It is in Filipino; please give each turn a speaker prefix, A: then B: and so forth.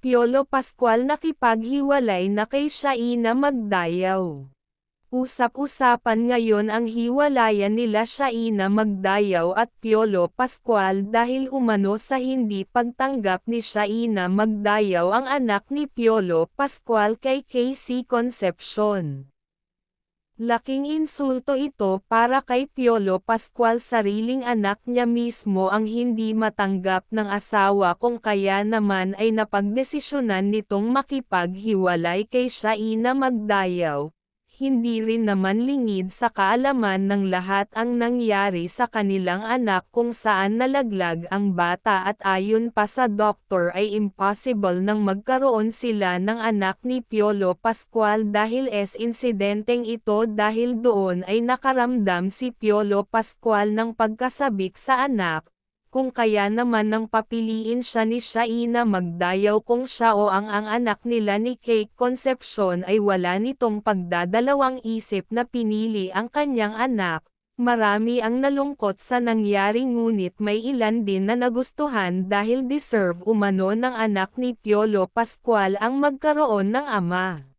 A: Piolo Pascual nakipaghiwalay na kay Shaina Magdayaw. Usap-usapan ngayon ang hiwalayan nila Shaina Magdayaw at Piolo Pascual dahil umano sa hindi pagtanggap ni Shaina Magdayaw ang anak ni Piolo Pascual kay Casey Concepcion. Laking insulto ito para kay Piolo Pascual sariling anak niya mismo ang hindi matanggap ng asawa kung kaya naman ay napagdesisyonan nitong makipaghiwalay kay Shaina Magdayaw, hindi rin naman lingid sa kaalaman ng lahat ang nangyari sa kanilang anak kung saan nalaglag ang bata at ayon pa sa doktor ay impossible nang magkaroon sila ng anak ni Piolo Pascual dahil es insidenteng ito dahil doon ay nakaramdam si Piolo Pascual ng pagkasabik sa anak, kung kaya naman nang papiliin siya ni Shaina magdayaw kung siya o ang ang anak nila ni Kate Concepcion ay wala nitong pagdadalawang isip na pinili ang kanyang anak. Marami ang nalungkot sa nangyari ngunit may ilan din na nagustuhan dahil deserve umano ng anak ni Piolo Pascual ang magkaroon ng ama.